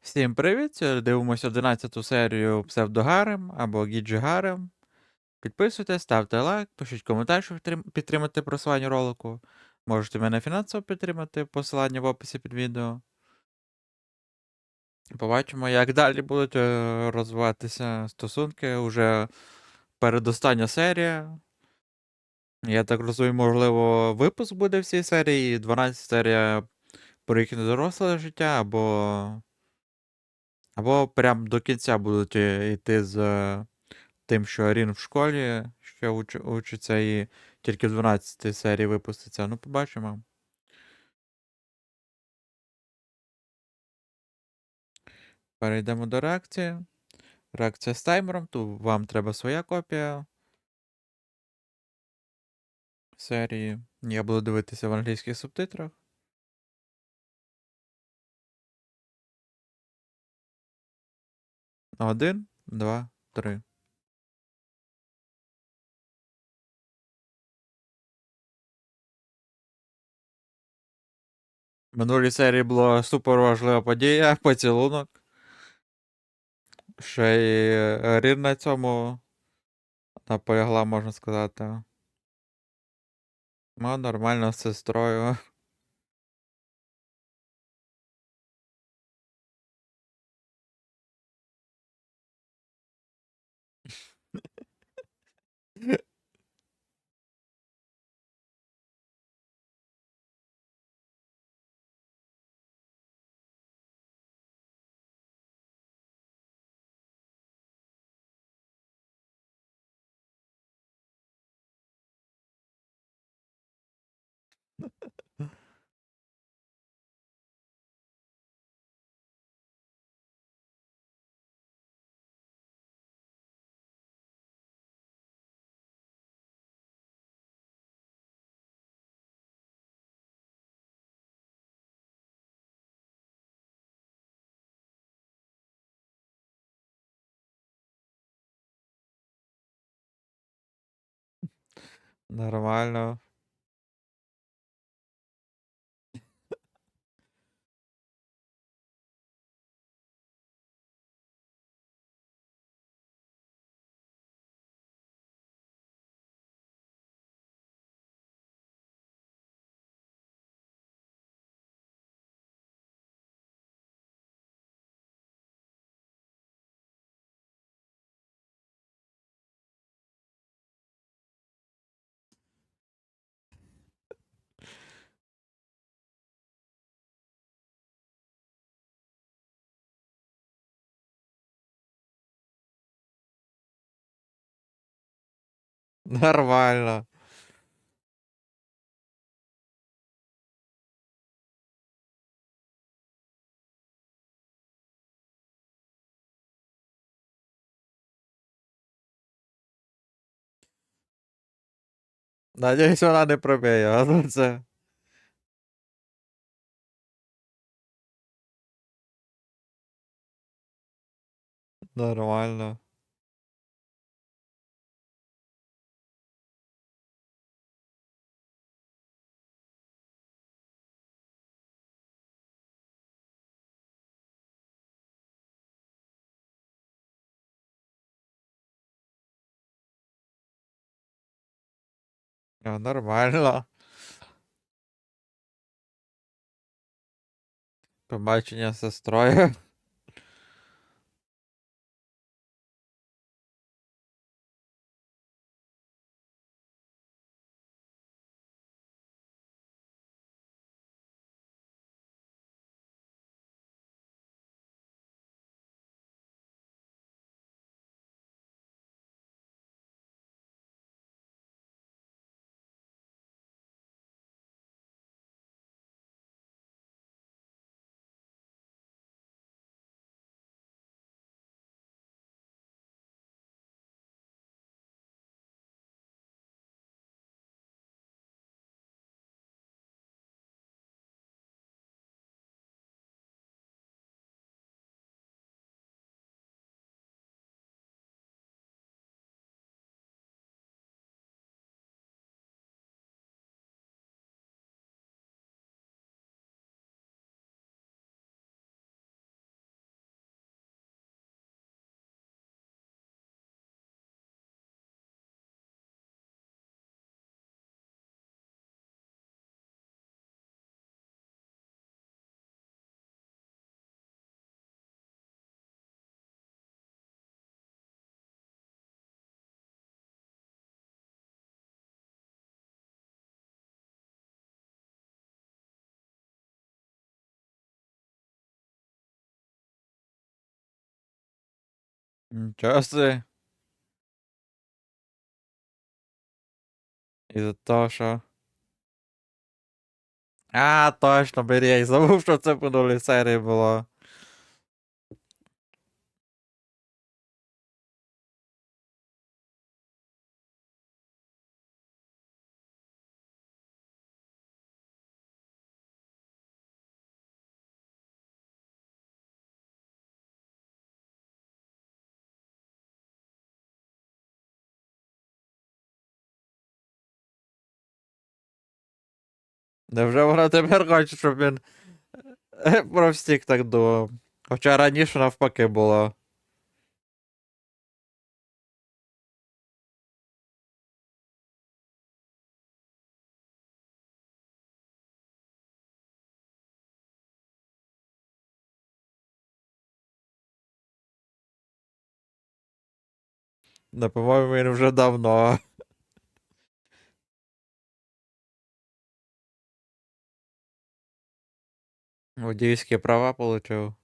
Всім привіт! Дивимося 11 серію Псевдогарем або Гіджигарем. Підписуйтесь, ставте лайк, пишіть коментар, щоб підтримати просування ролику. Можете мене фінансово підтримати, посилання в описі під відео. Побачимо, як далі будуть е, розвиватися стосунки. Уже передостання серія. Я так розумію, можливо, випуск буде в цій серії, і 12 серія про їхнє доросле життя, або. Або прям до кінця будуть е, йти з тим, що Арін в школі ще уч- учиться і тільки в 12 серії випуститься. Ну, побачимо. Перейдемо до реакції. Реакція з таймером. Тут вам треба своя копія серії. Я буду дивитися в англійських субтитрах. Один, два, три. Минулій серії була супер важлива подія, поцілунок. Ще й е, Рін на цьому наполягла, можна сказати. Ну, нормально з сестрою. Нормально. Нормально. Надіюсь, вона не пробіє, а це. Нормально. Нормально. Побачення з сестрою. Нічого себе. І за то, що. А, точно, бери, я й забув, що це минулі серії було. Невже вона тепер хоче, щоб він е, про всіх так думав? Хоча раніше навпаки було. Да, по-моєму, він вже давно. Водійські права получив.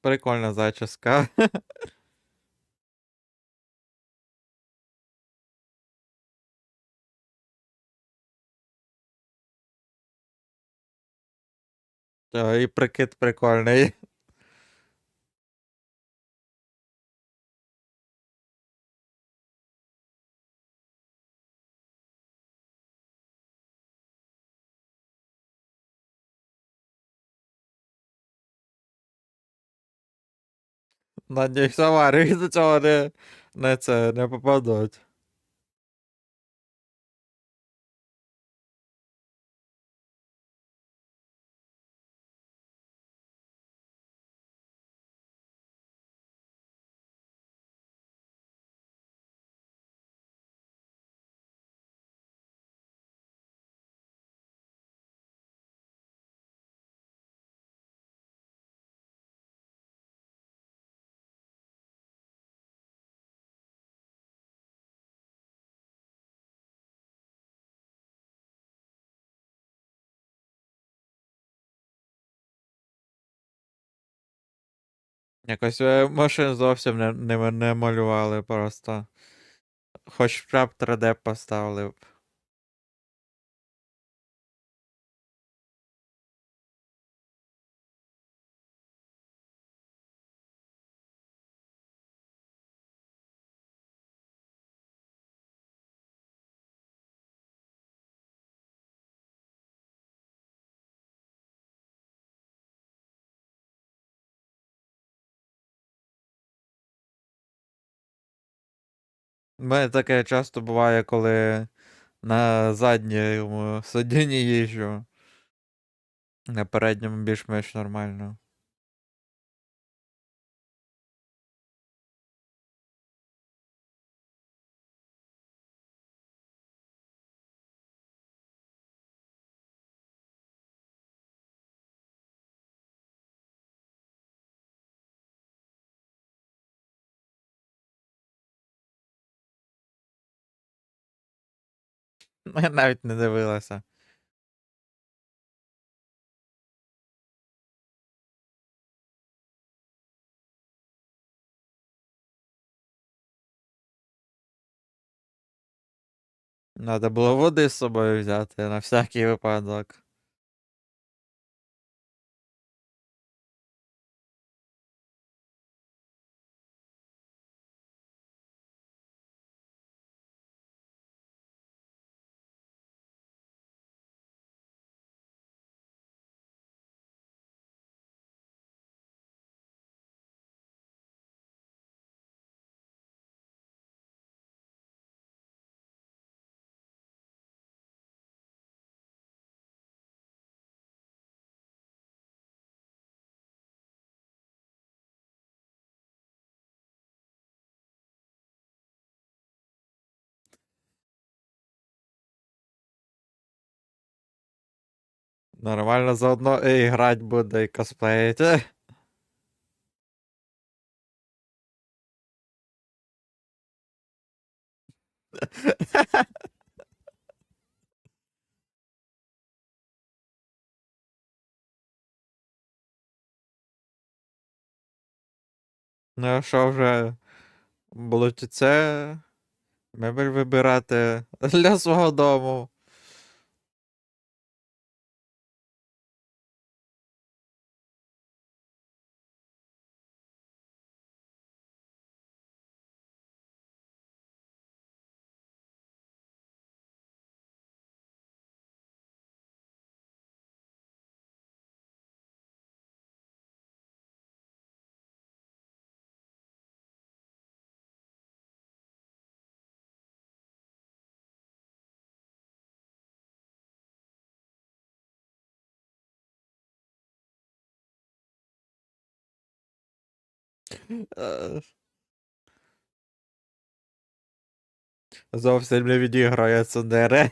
Прикольна зачіска. Та, І прикид прикольний. Надіюсь, аварії до цього не, не це не попадуть. Якось е, машин зовсім не, не, не малювали просто. Хоч б 3D поставили б. У мене таке часто буває, коли на задньому сидінні їжджу. На передньому більш-менш нормально. Я навіть не дивилася. Надо було води з собою взяти на всякий випадок. Нормально заодно і грать буде, і косплеїти. Ну, а що вже будуть це мебель вибирати для свого дому. Зовсім не відіграє Цундере.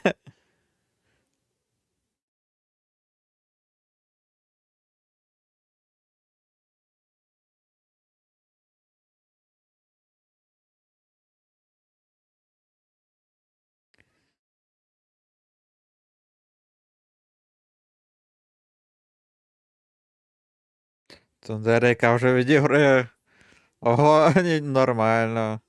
Цундере, яка вже відіграє. Ого, нормально.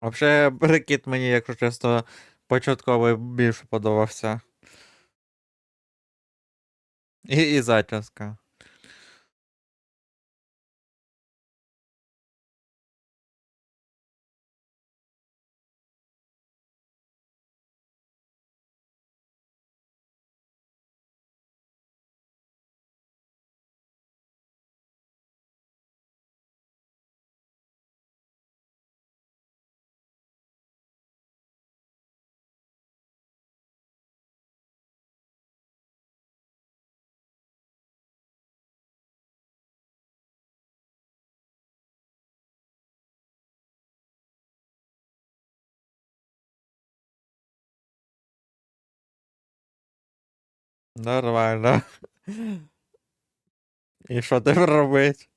Вообще, прикид мені, якщо чесно, початковий більше подобався. І, і зачіска. Нормально. І що тепер робить?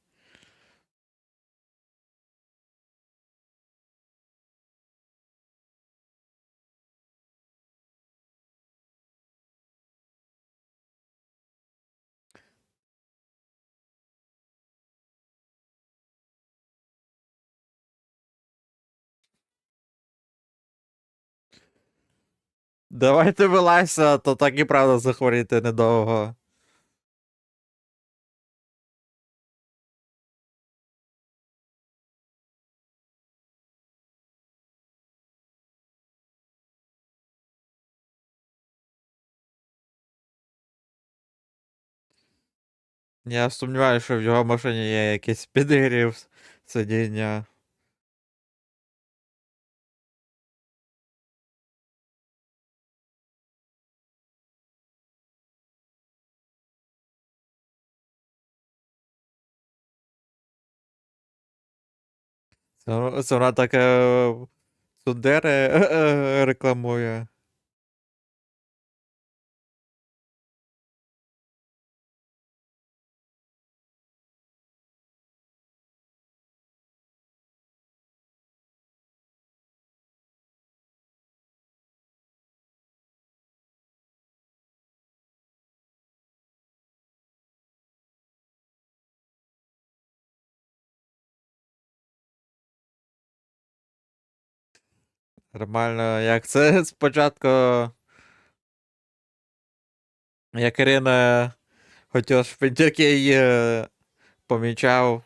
Давайте вилазься, то так і правда захворіти недовго. Я сумніваюся, що в його машині є якийсь підігрів сидіння. Це, вона таке Сундере е, рекламує. Нормально, як це спочатку. Як Ірина хотіла, щоб її е, помічав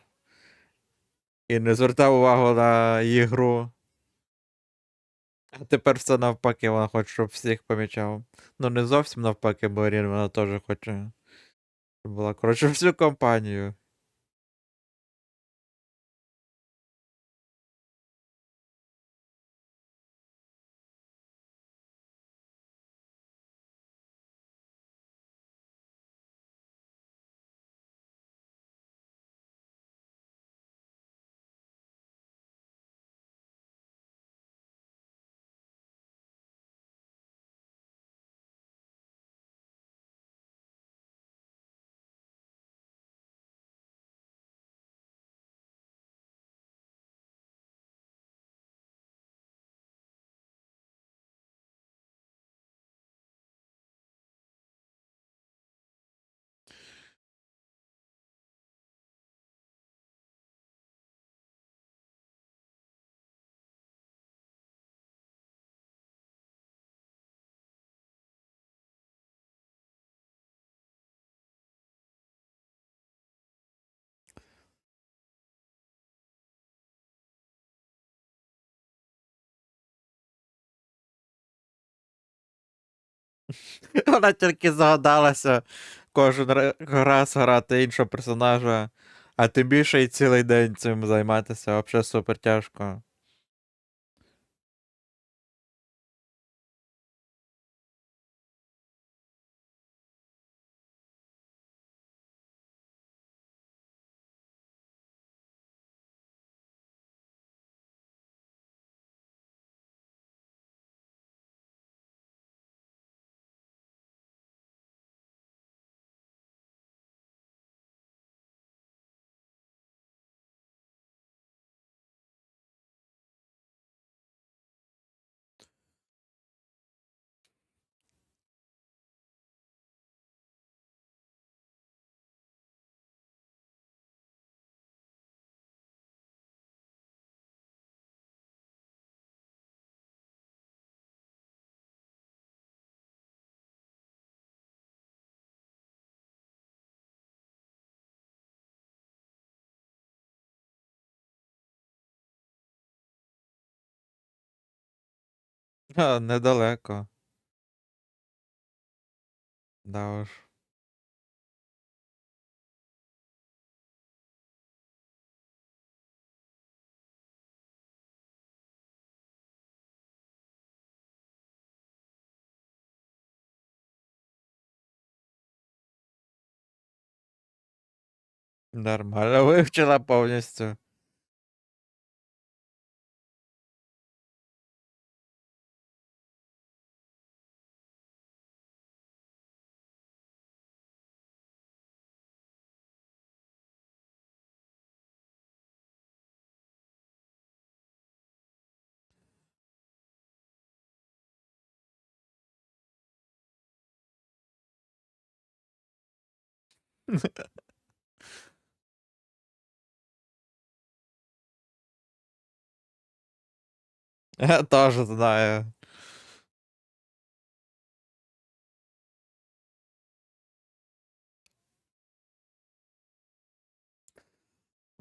і не звертав увагу на її гру. А тепер все навпаки, вона хоче, щоб всіх помічав. Ну, не зовсім навпаки, бо Ірина вона теж хоче. Була, коротше, всю компанію. Вона тільки згадалася кожен раз грати іншого персонажа, а тим більше і цілий день цим займатися, взагалі супер тяжко. А, недалеко. Да уж. Нормально вивчила повністю. Я теж знаю.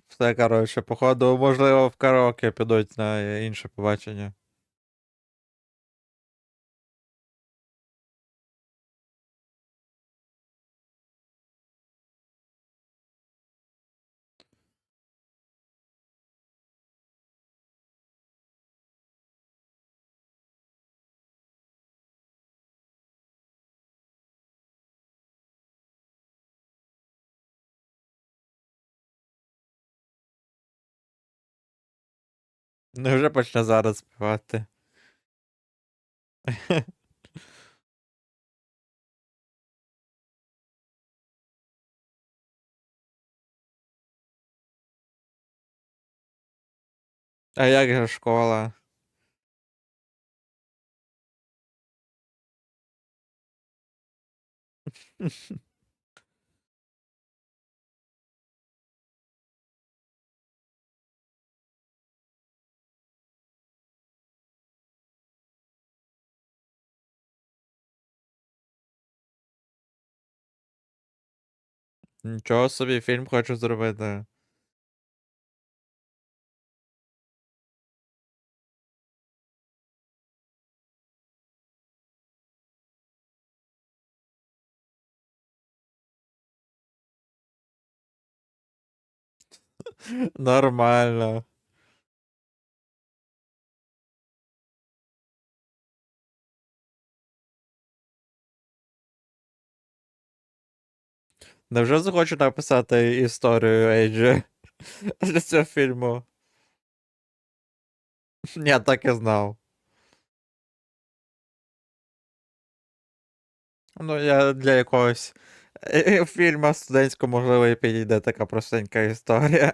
Все, коротше, походу, можливо, в караоке підуть на інше побачення. Ну вже почне зараз співати. А як же школа? Нічого собі, фільм хочу зробити. Нормально. Невже захочу написати історію Ейджі для цього фільму? Я так і знав. Ну, я для якогось е, фільму студентського, можливо, і підійде така простенька історія.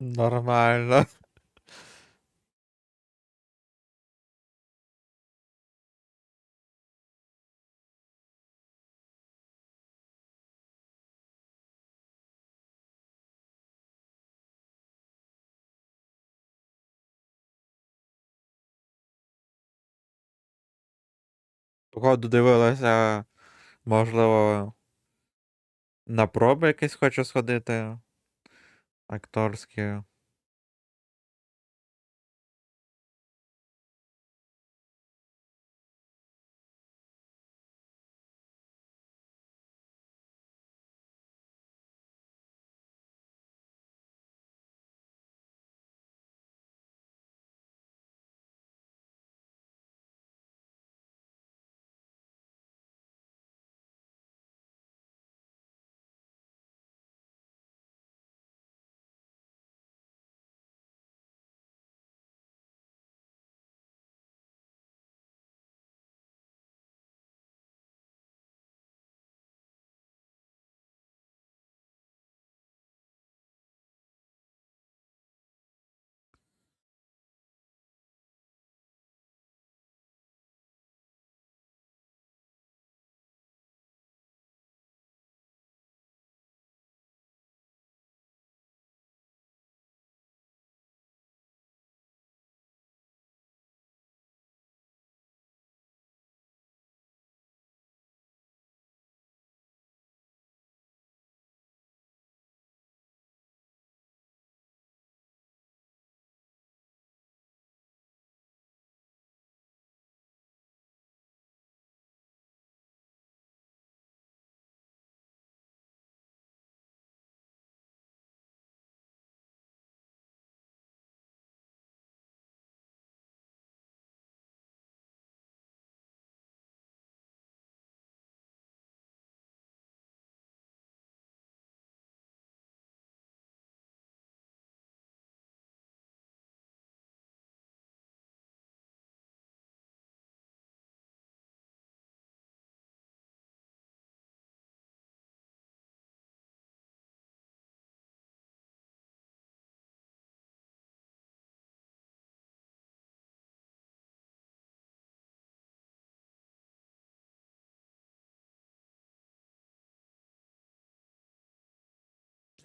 Нормально. Походу дивилася, можливо, на проби якесь хочу сходити. aktorskie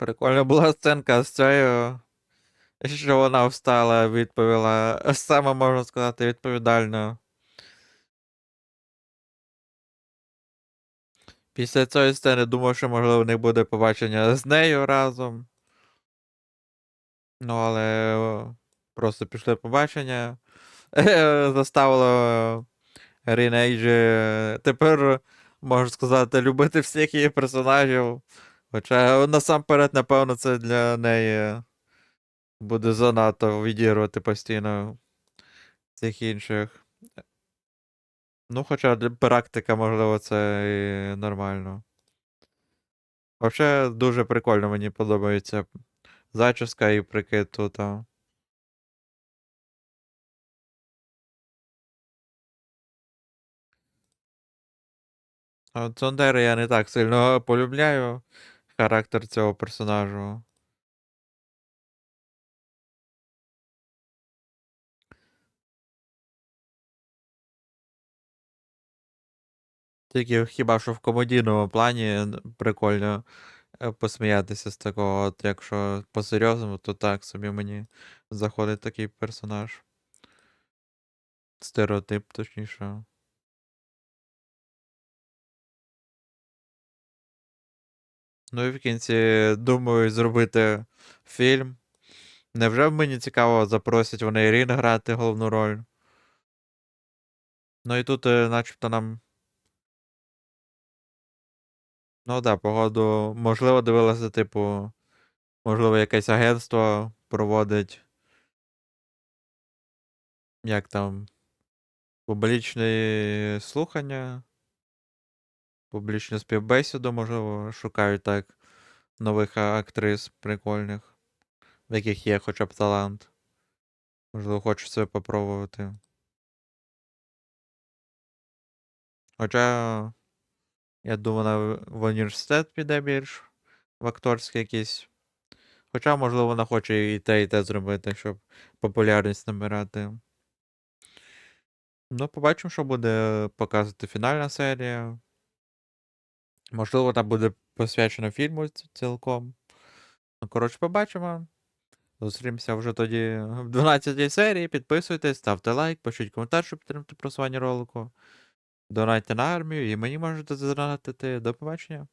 Прикольна була сценка з цією, що вона встала, відповіла саме, можна сказати, відповідально. Після цієї сцени думав, що можливо в них буде побачення з нею разом. Ну, але просто пішли побачення. Заставило Рінейджі тепер, можна сказати, любити всіх її персонажів. Хоча насамперед, напевно, це для неї буде занадто відігрувати постійно цих інших. Ну, хоча для практика, можливо, це і нормально. Взагалі, дуже прикольно мені подобається зачіска і прикид тут. Цондери я не так сильно полюбляю характер цього персонажу. Тільки хіба що в комедійному плані прикольно е, посміятися з такого, от якщо по-серйозному, то так собі мені заходить такий персонаж. Стереотип, точніше. Ну і в кінці думаю зробити фільм. Невже мені цікаво, запросять вони Ірін грати головну роль? Ну і тут, е, начебто, нам. Ну да, погоду, можливо, дивилася, типу, можливо, якесь агентство проводить. Як там? Публічне слухання, публічну співбесіду, можливо, шукають так нових актрис прикольних, в яких є хоча б талант. Можливо, хочуть себе попробувати. Хоча, я думаю, в університет піде більш в акторський якийсь. Хоча, можливо, вона хоче і те, і те зробити, щоб популярність набирати. Ну, побачимо, що буде показувати фінальна серія. Можливо, там буде посвячено фільму цілком. Ну, коротше, побачимо. Зустрімося вже тоді в 12 серії. Підписуйтесь, ставте лайк, пишіть коментар, щоб підтримати просування ролику. Донайте на армію, і мені можете задонатити. До побачення.